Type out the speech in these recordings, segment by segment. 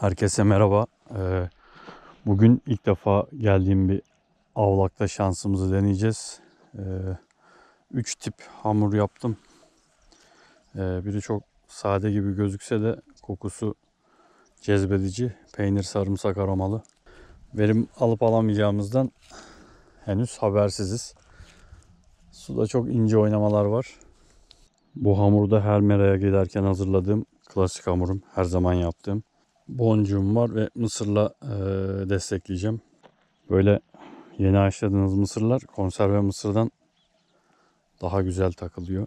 Herkese merhaba. Ee, bugün ilk defa geldiğim bir avlakta şansımızı deneyeceğiz. Ee, üç tip hamur yaptım. Ee, biri çok sade gibi gözükse de kokusu cezbedici. Peynir sarımsak aromalı. Verim alıp alamayacağımızdan henüz habersiziz. Suda çok ince oynamalar var. Bu hamurda her meraya giderken hazırladığım klasik hamurum. Her zaman yaptığım. Boncuğum var ve mısırla e, destekleyeceğim. Böyle yeni haşladığınız mısırlar konserve mısırdan daha güzel takılıyor.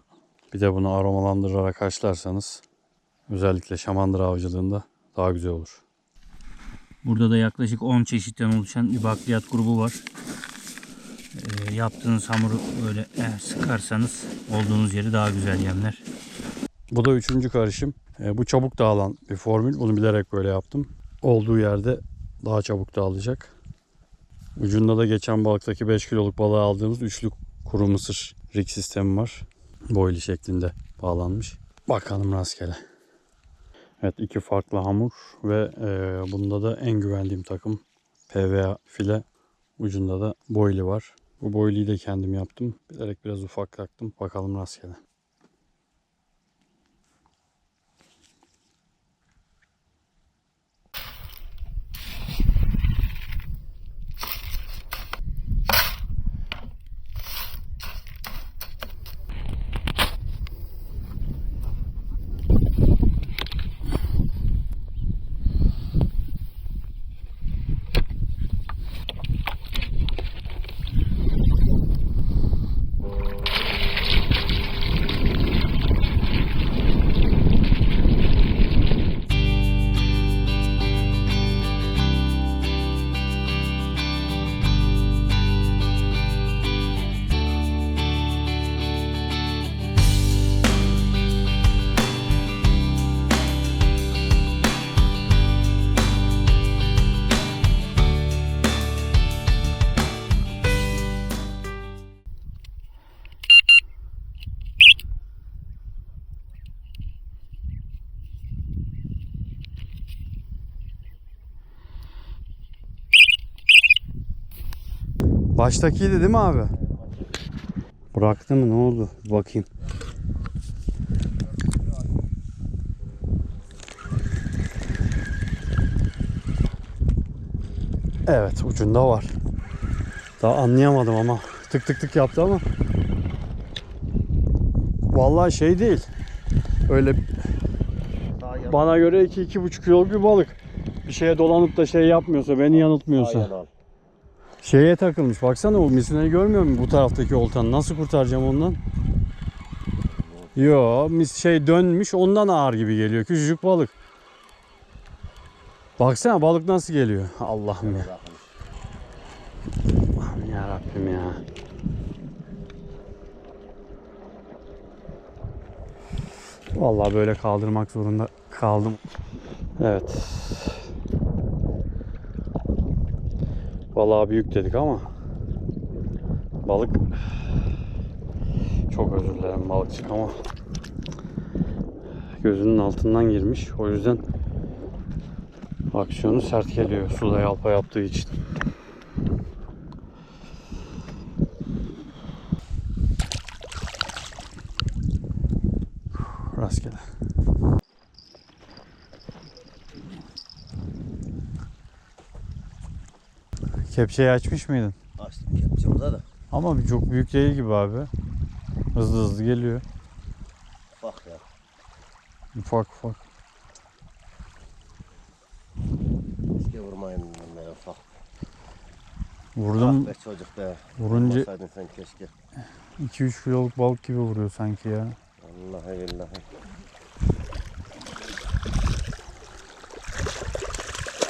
Bir de bunu aromalandırarak haşlarsanız özellikle şamandıra avcılığında daha güzel olur. Burada da yaklaşık 10 çeşitten oluşan bir bakliyat grubu var. Ee, yaptığınız hamuru böyle eğer sıkarsanız olduğunuz yeri daha güzel yemler. Bu da üçüncü karışım. E, bu çabuk dağılan bir formül. Bunu bilerek böyle yaptım. Olduğu yerde daha çabuk dağılacak. Ucunda da geçen balıktaki 5 kiloluk balığı aldığımız üçlü kuru mısır rig sistemi var. Boylu şeklinde bağlanmış. Bakalım rastgele. Evet iki farklı hamur ve e, bunda da en güvendiğim takım PVA file. Ucunda da boylu var. Bu boyluyu da kendim yaptım. Bilerek biraz ufak taktım. Bakalım rastgele. Baştakiydi değil mi abi? Bıraktı mı ne oldu? Bakayım. Evet ucunda var. Daha anlayamadım ama tık tık tık yaptı ama. Vallahi şey değil. Öyle bana göre 2-2,5 kiloluk bir balık. Bir şeye dolanıp da şey yapmıyorsa, beni yanıltmıyorsa. Şeye takılmış. Baksana o misinayı görmüyor musun bu taraftaki oltanı? Nasıl kurtaracağım ondan? Yo, mis şey dönmüş ondan ağır gibi geliyor. Küçücük balık. Baksana balık nasıl geliyor. Allah'ım ya. Allah'ım ya Rabbim ya. Vallahi böyle kaldırmak zorunda kaldım. Evet. Vallahi büyük dedik ama balık çok özür dilerim balıkçık ama gözünün altından girmiş. O yüzden aksiyonu sert geliyor suda yalpa yaptığı için. Rastgele. Kepçeyi açmış mıydın? Açtım kepçe orada da. Ama bir çok büyük değil gibi abi. Hızlı hızlı geliyor. Bak ya. Ufak ufak. Keşke vurmayın bunları ufak. Vurdum Ah be çocuk be. vurunca Vurmasaydın sen keşke. 2-3 kiloluk balık gibi vuruyor sanki ya. Vallahi billahi.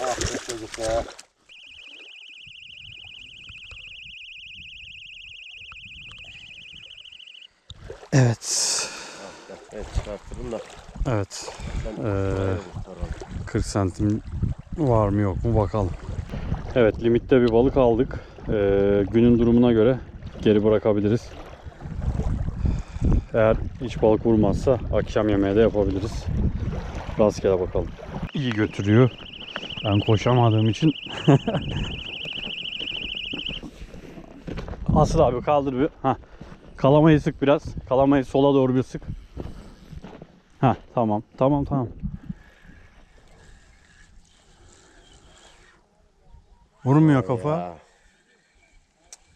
Ah be çocuk ya. Evet. Evet çıkarttırdım da. Evet. Ee, oraya kurtar onu. 40 santim var mı yok mu bakalım. Evet limitte bir balık aldık. Ee, günün durumuna göre geri bırakabiliriz. Eğer hiç balık vurmazsa akşam yemeği de yapabiliriz. Rastgele bakalım. İyi götürüyor. Ben koşamadığım için. Asıl abi kaldır bir. Ha. Kalamayı sık biraz. Kalamayı sola doğru bir sık. Ha tamam. Tamam tamam. Vurmuyor kafa. Ya.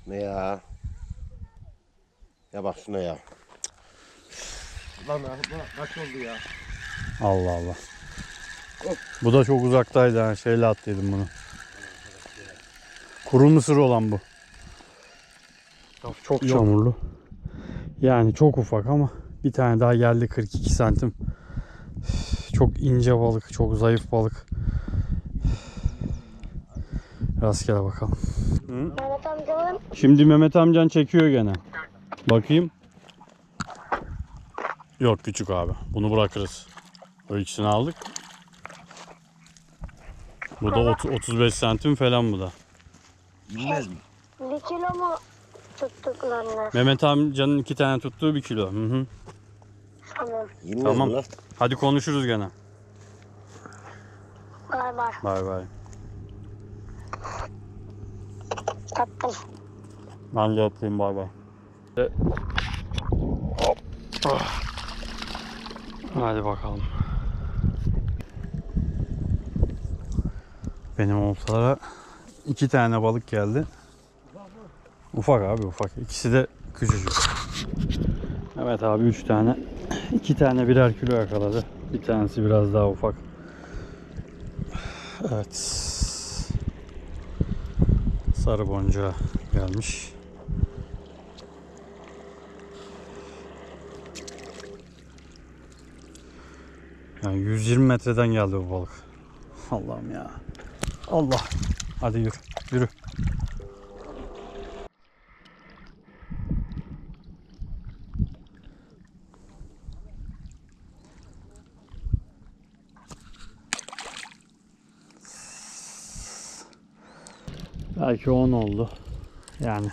Ne ya? Ya bak şuna ya. Lan kaç oldu ya? Allah Allah. Bu da çok uzaktaydı ha. Şeyle attıydım bunu. Kuru mısır olan bu. Çok Çamurlu. Yani çok ufak ama bir tane daha geldi 42 santim. Çok ince balık, çok zayıf balık. Rastgele bakalım. Mehmet amcanın Şimdi Mehmet amcan çekiyor gene. Bakayım. Yok küçük abi. Bunu bırakırız. O ikisini aldık. Bu da ot- 35 santim falan bu da. Bilmez mi? bir kilo mu tuttuklarını Mehmet amcanın iki tane tuttuğu bir kilo. Hı hı. Tamam. lan? Hadi konuşuruz gene. Bay bay. Bay bay. Tattım. Ben de atlayayım bay bay. Hop. Ah. Hadi bakalım. Benim oltalara iki tane balık geldi. Ufak abi ufak. İkisi de küçücük. Evet abi üç tane. iki tane birer kilo yakaladı. Bir tanesi biraz daha ufak. Evet. Sarı boncuğa gelmiş. Yani 120 metreden geldi bu balık. Allah'ım ya. Allah. Hadi yürü. Yürü. Belki 10 oldu. Yani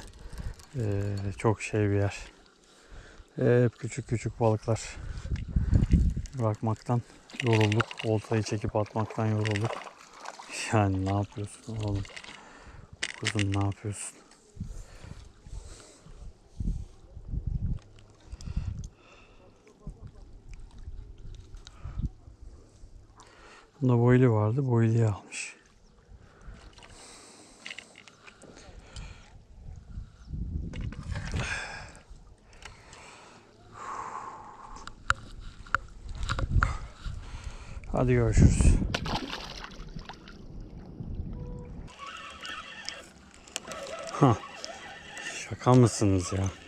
eee, çok şey bir yer. Hep küçük küçük balıklar bırakmaktan yorulduk. Oltayı çekip atmaktan yorulduk. Yani ne yapıyorsun oğlum? Kuzum ne yapıyorsun? Bunda boyli vardı. Boyliyi almış. Hadi görüşürüz. Hah. Şaka mısınız ya?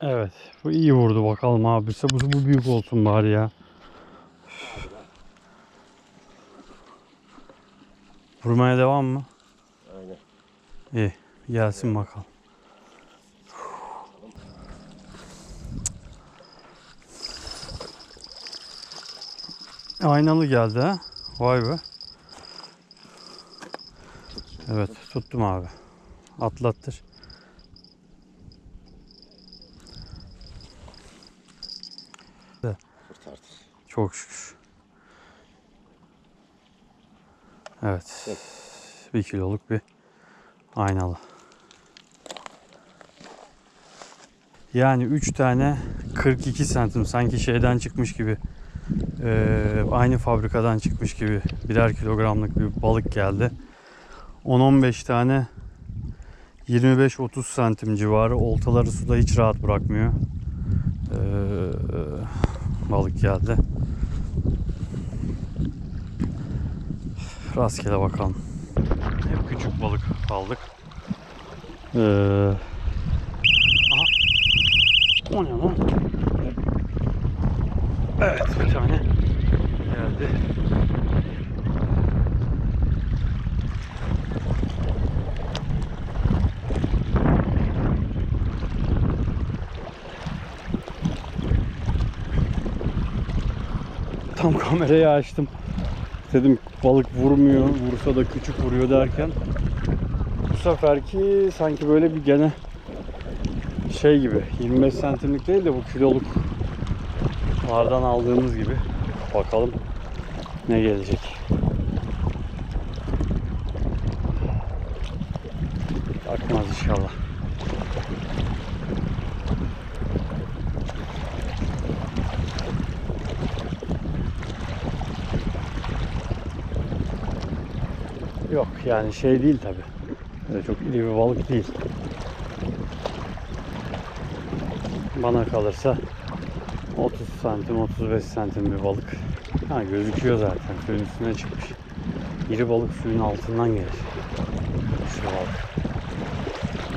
Evet. Bu iyi vurdu bakalım abi. Bu, bu büyük olsun bari ya. Vurmaya devam mı? Aynen. İyi. Gelsin bakalım. Aynalı geldi ha. Vay be. Evet tuttum abi. Atlattır. Çok şükür. Evet. Bir kiloluk bir aynalı. Yani 3 tane 42 santim sanki şeyden çıkmış gibi eee, aynı fabrikadan çıkmış gibi birer kilogramlık bir balık geldi. 10-15 tane 25-30 santim civarı oltaları suda hiç rahat bırakmıyor. Eee, balık geldi. Rastgele bakalım. Hep küçük balık aldık. Ee... Aha. O ne lan? Evet bir tane geldi. tam kamerayı açtım. Dedim balık vurmuyor, vursa da küçük vuruyor derken bu seferki sanki böyle bir gene şey gibi 25 santimlik değil de bu kiloluklardan aldığımız gibi bakalım ne gelecek. Bakmaz inşallah. Yok yani şey değil tabi. Öyle çok iri bir balık değil. Bana kalırsa 30 santim 35 santim bir balık. Ha gözüküyor zaten suyun üstüne çıkmış. İri balık suyun altından gelir. Şu balık.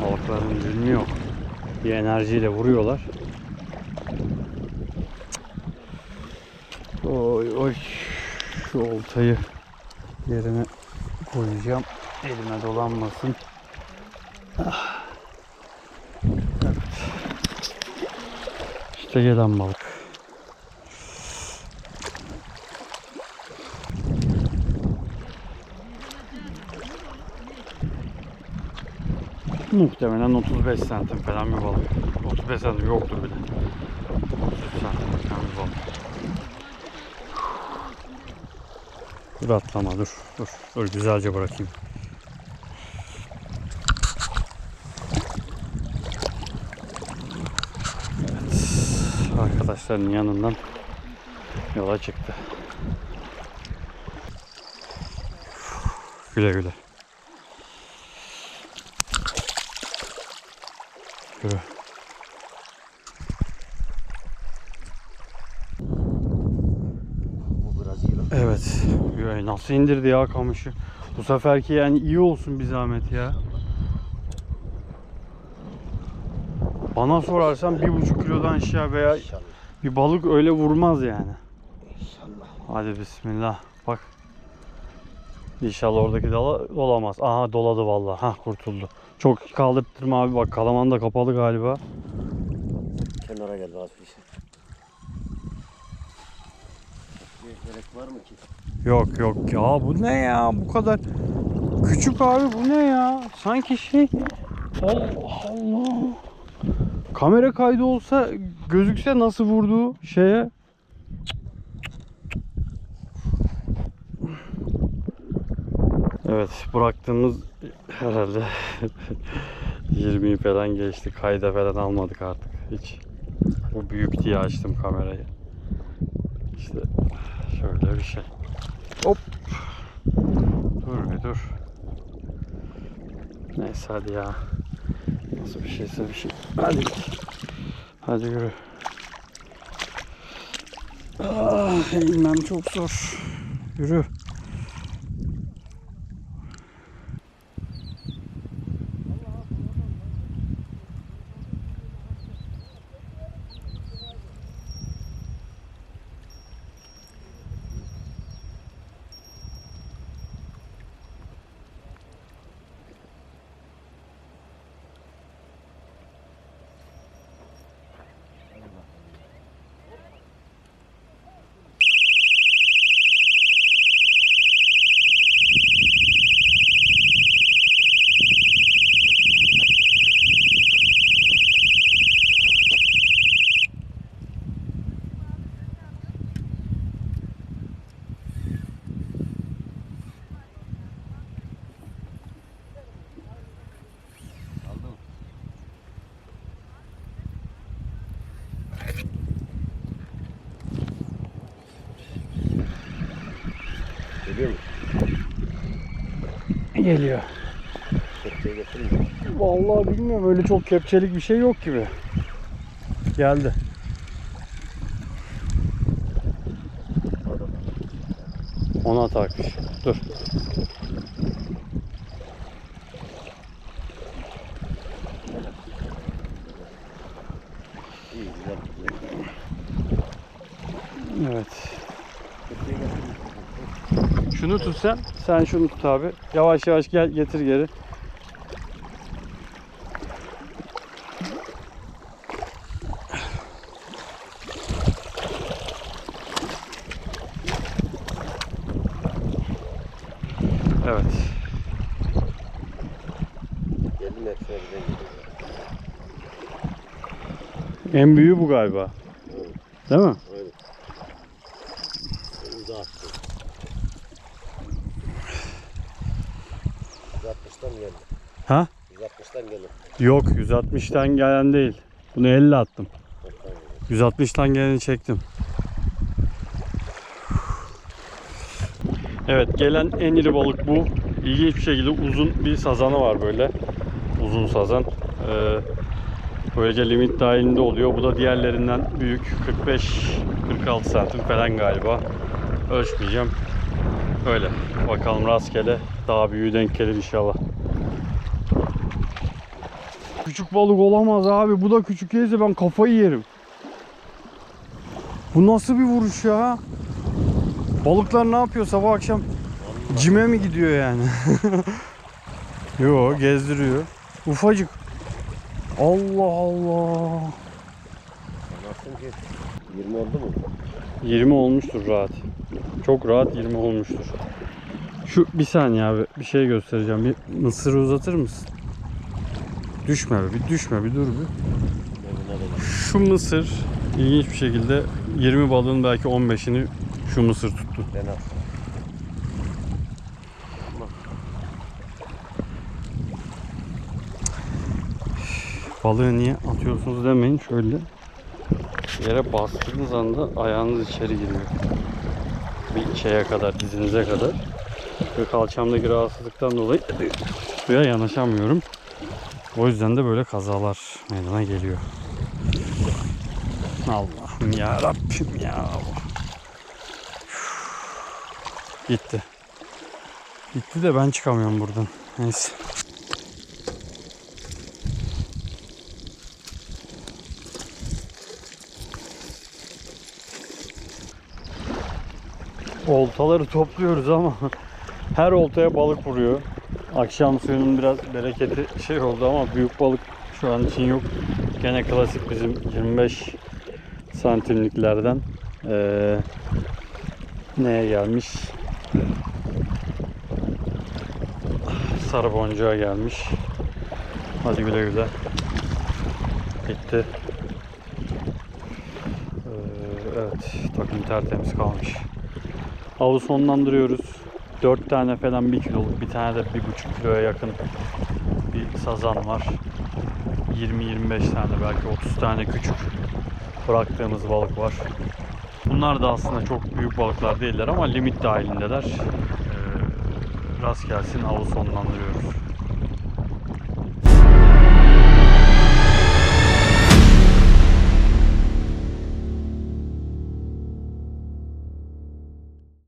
Balıkların ürünü yok. Bir enerjiyle vuruyorlar. Oy oy. Şu oltayı yerine koyacağım. Elime dolanmasın. Ah. Evet. İşte gelen balık. Muhtemelen 35 santim falan bir balık. 35 santim yoktur bile. 30 santim falan bir balık. Dur atlama dur. Dur. Dur güzelce bırakayım. Evet. Arkadaşların yanından yola çıktı. Güle güle. Yürü. Bu biraz iyi lan. Evet. Yo, Nasıl indirdi ya kamışı? Bu seferki yani iyi olsun bir zahmet ya. Bana sorarsan bir buçuk kilodan aşağı veya İnşallah. bir balık öyle vurmaz yani. İnşallah. Hadi bismillah. Bak. İnşallah oradaki dala dolamaz. Aha doladı vallahi. Ha kurtuldu. Çok kaldırttırma abi bak kalaman da kapalı galiba. Kenara gel bir şey. Gerek var mı ki? Yok yok. Ya bu ne ya? Bu kadar küçük abi bu ne ya? Sanki şey Allah Allah. Kamera kaydı olsa gözükse nasıl vurduğu şeye? Evet bıraktığımız herhalde 20'yi falan geçti. Kayda falan almadık artık hiç. Bu büyük diye açtım kamerayı işte şöyle bir şey Hop. Dur bir dur. Neyse hadi ya. Nasıl bir şeyse bir şey. Hadi. Hadi yürü. Ah, inmem çok zor. Yürü. Aldın. Geliyor mu? Geliyor. Kepçeyi getirin mi? Vallahi bilmiyorum öyle çok kepçelik bir şey yok gibi. Geldi. Ona takmış. Dur. Evet. Şunu tut sen. Sen şunu tut abi. Yavaş yavaş gel getir geri. Evet. Gelin hepsine birden geliyor. En büyüğü bu galiba. Değil mi? 160'tan geldi. Ha? 160'tan geldi. Yok 160'tan gelen değil. Bunu 50 attım. Toptan geldi. 160'tan geleni çektim. Evet gelen en iri balık bu. İlginç bir şekilde uzun bir sazanı var böyle. Uzun sazan. Ee, böylece limit dahilinde oluyor. Bu da diğerlerinden büyük. 45-46 santim falan galiba. Ölçmeyeceğim. Öyle. Bakalım rastgele. Daha büyüğü denk gelir inşallah. Küçük balık olamaz abi. Bu da küçük değilse ben kafayı yerim. Bu nasıl bir vuruş ya? Balıklar ne yapıyor sabah akşam? Cime mi gidiyor yani? Yo gezdiriyor. Ufacık. Allah Allah. Anlattım ki 20 oldu mu? 20 olmuştur rahat. Çok rahat 20 olmuştur. Şu bir saniye abi bir şey göstereceğim. Bir mısırı uzatır mısın? Düşme be, bir düşme bir dur bir. Şu mısır ilginç bir şekilde 20 balığın belki 15'ini şu mısır tuttu. Ben. Balığı niye atıyorsunuz demeyin şöyle. Yere bastığınız anda ayağınız içeri giriyor. Bir şeye kadar, dizinize kadar. Ve kalçamdaki rahatsızlıktan dolayı suya yanaşamıyorum. O yüzden de böyle kazalar meydana geliyor. Allah'ım ya Rabbim ya. Gitti. Gitti de ben çıkamıyorum buradan. Neyse. Oltaları topluyoruz ama her oltaya balık vuruyor. Akşam suyunun biraz bereketi şey oldu ama büyük balık şu an için yok. Gene klasik bizim 25 santimliklerden ee, neye gelmiş? Sarı boncuğa gelmiş. Hadi güle güle. Bitti. Ee, evet takım tertemiz kalmış. Avı sonlandırıyoruz. 4 tane falan 1 kiloluk bir tane de 1,5 kiloya yakın bir sazan var. 20-25 tane belki 30 tane küçük bıraktığımız balık var. Bunlar da aslında çok büyük balıklar değiller ama limit dahilindeler. Ee, rast gelsin avı sonlandırıyoruz.